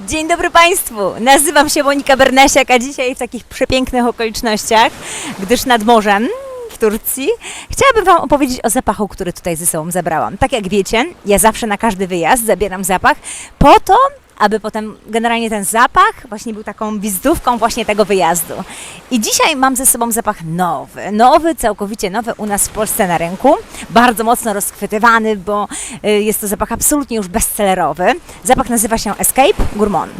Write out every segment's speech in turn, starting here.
Dzień dobry Państwu, nazywam się Monika Bernasiak, a dzisiaj w takich przepięknych okolicznościach, gdyż nad morzem w Turcji, chciałabym Wam opowiedzieć o zapachu, który tutaj ze sobą zabrałam. Tak jak wiecie, ja zawsze na każdy wyjazd zabieram zapach po to, aby potem generalnie ten zapach właśnie był taką wizytówką właśnie tego wyjazdu. I dzisiaj mam ze sobą zapach nowy, nowy, całkowicie nowy u nas w Polsce na rynku, bardzo mocno rozchwytywany, bo y, jest to zapach absolutnie już bestsellerowy. Zapach nazywa się Escape Gourmand.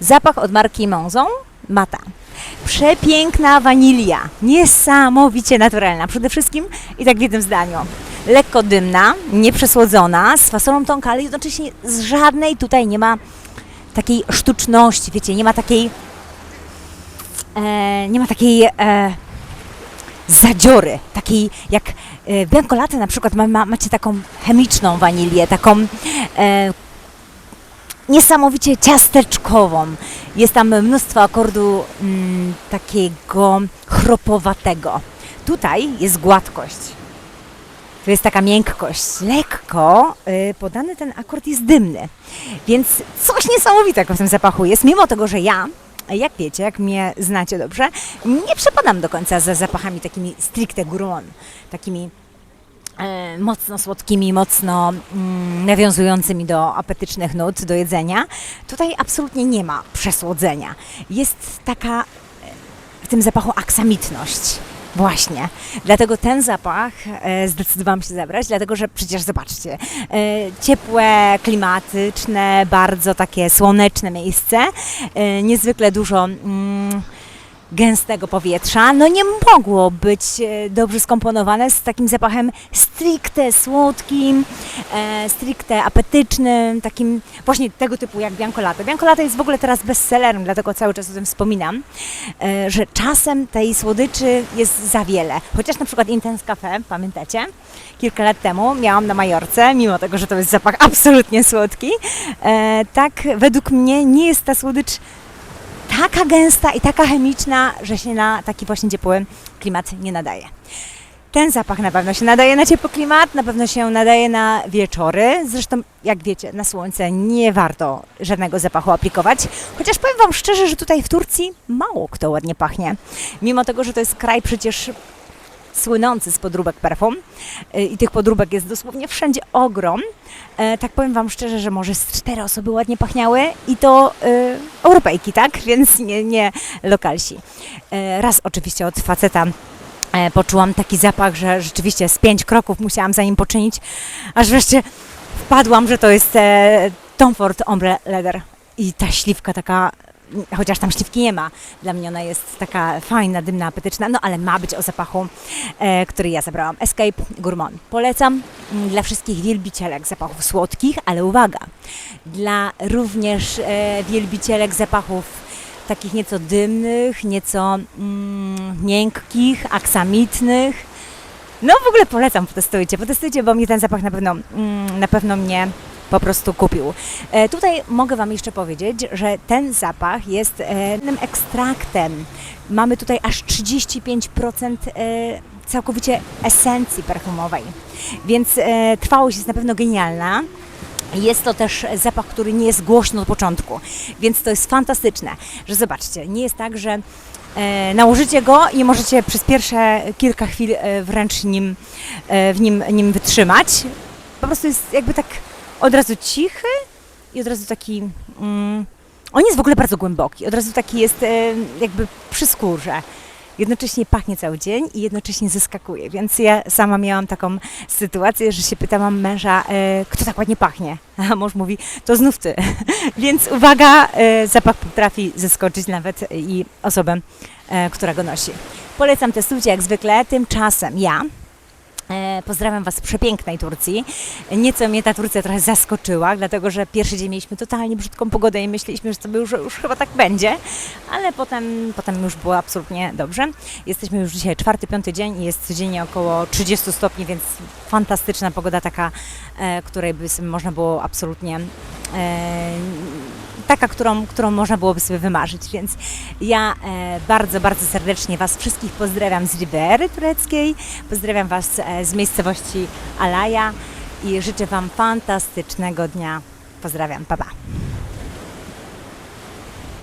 Zapach od marki Monzon Mata. Przepiękna wanilia, niesamowicie naturalna. Przede wszystkim i tak w jednym zdaniu. Lekko dymna, nieprzesłodzona, z fasolą tonka, ale jednocześnie z żadnej tutaj nie ma takiej sztuczności, wiecie, nie ma takiej e, nie ma takiej e, zadziory, takiej jak e, Bianco Latte na przykład ma, ma, macie taką chemiczną wanilię, taką e, niesamowicie ciasteczkową. Jest tam mnóstwo akordu mm, takiego chropowatego. Tutaj jest gładkość. Tu jest taka miękkość. Lekko y, podany ten akord jest dymny. Więc coś niesamowitego w tym zapachu jest, mimo tego, że ja, jak wiecie, jak mnie znacie dobrze, nie przepadam do końca za zapachami takimi stricte gourmand, takimi e, mocno słodkimi, mocno mm, nawiązującymi do apetycznych nut, do jedzenia. Tutaj absolutnie nie ma przesłodzenia. Jest taka e, w tym zapachu aksamitność. Właśnie. Dlatego ten zapach e, zdecydowałam się zabrać, dlatego że przecież zobaczcie, e, ciepłe, klimatyczne, bardzo takie słoneczne miejsce, e, niezwykle dużo mm, gęstego powietrza, no nie mogło być e, dobrze skomponowane z takim zapachem stricte słodkim, e, stricte apetycznym, takim właśnie tego typu jak Bianco Latte. Bianco Latte jest w ogóle teraz bestsellerem, dlatego cały czas o tym wspominam, e, że czasem tej słodyczy jest za wiele. Chociaż na przykład Intense Cafe, pamiętacie? Kilka lat temu miałam na Majorce, mimo tego, że to jest zapach absolutnie słodki, tak według mnie nie jest ta słodycz taka gęsta i taka chemiczna, że się na taki właśnie ciepły klimat nie nadaje. Ten zapach na pewno się nadaje na ciepły klimat, na pewno się nadaje na wieczory. Zresztą, jak wiecie, na słońce nie warto żadnego zapachu aplikować. Chociaż powiem Wam szczerze, że tutaj w Turcji mało kto ładnie pachnie. Mimo tego, że to jest kraj przecież słynący z podróbek perfum y, i tych podróbek jest dosłownie wszędzie ogrom. E, tak powiem Wam szczerze, że może z cztery osoby ładnie pachniały i to y, Europejki, tak? Więc nie, nie lokalsi. E, raz oczywiście od faceta e, poczułam taki zapach, że rzeczywiście z pięć kroków musiałam za nim poczynić, aż wreszcie wpadłam, że to jest e, Tom Ford Ombre Leather. I ta śliwka taka, chociaż tam śliwki nie ma, dla mnie ona jest taka fajna, dymna, apetyczna, no ale ma być o zapachu, e, który ja zabrałam. Escape Gourmand. Polecam mm, dla wszystkich wielbicielek zapachów słodkich, ale uwaga, dla również e, wielbicielek zapachów takich nieco dymnych, nieco mm, miękkich, aksamitnych. No w ogóle polecam, potestujcie, potestujcie, bo mnie ten zapach na pewno, mm, na pewno mnie po prostu kupił. E, tutaj mogę Wam jeszcze powiedzieć, że ten zapach jest e, pewnym ekstraktem. Mamy tutaj aż 35% e, całkowicie esencji perfumowej, więc e, trwałość jest na pewno genialna. Jest to też zapach, który nie jest głośno od początku, więc to jest fantastyczne, że zobaczcie, nie jest tak, że e, nałożycie go i możecie przez pierwsze kilka chwil e, wręcz nim, e, w nim, nim wytrzymać. Po prostu jest jakby tak od razu cichy i od razu taki. Mm, on jest w ogóle bardzo głęboki, od razu taki jest e, jakby przy skórze. Jednocześnie pachnie cały dzień i jednocześnie zaskakuje. Więc ja sama miałam taką sytuację, że się pytałam męża, e, kto tak ładnie pachnie. A mąż mówi, to znów ty. Więc uwaga, e, zapach potrafi zaskoczyć nawet i osobę, e, która go nosi. Polecam testujcie jak zwykle. Tymczasem ja Pozdrawiam Was z przepięknej Turcji. Nieco mnie ta Turcja trochę zaskoczyła, dlatego że pierwszy dzień mieliśmy totalnie brzydką pogodę i myśleliśmy, że to już, już chyba tak będzie, ale potem, potem już było absolutnie dobrze. Jesteśmy już dzisiaj czwarty, piąty dzień i jest codziennie około 30 stopni, więc fantastyczna pogoda taka, e, której by można było absolutnie e, taka, którą, którą można byłoby sobie wymarzyć. Więc ja e, bardzo, bardzo serdecznie Was wszystkich pozdrawiam z Ribery tureckiej, pozdrawiam Was e, z miejscowości Alaja i życzę Wam fantastycznego dnia. Pozdrawiam, pa pa.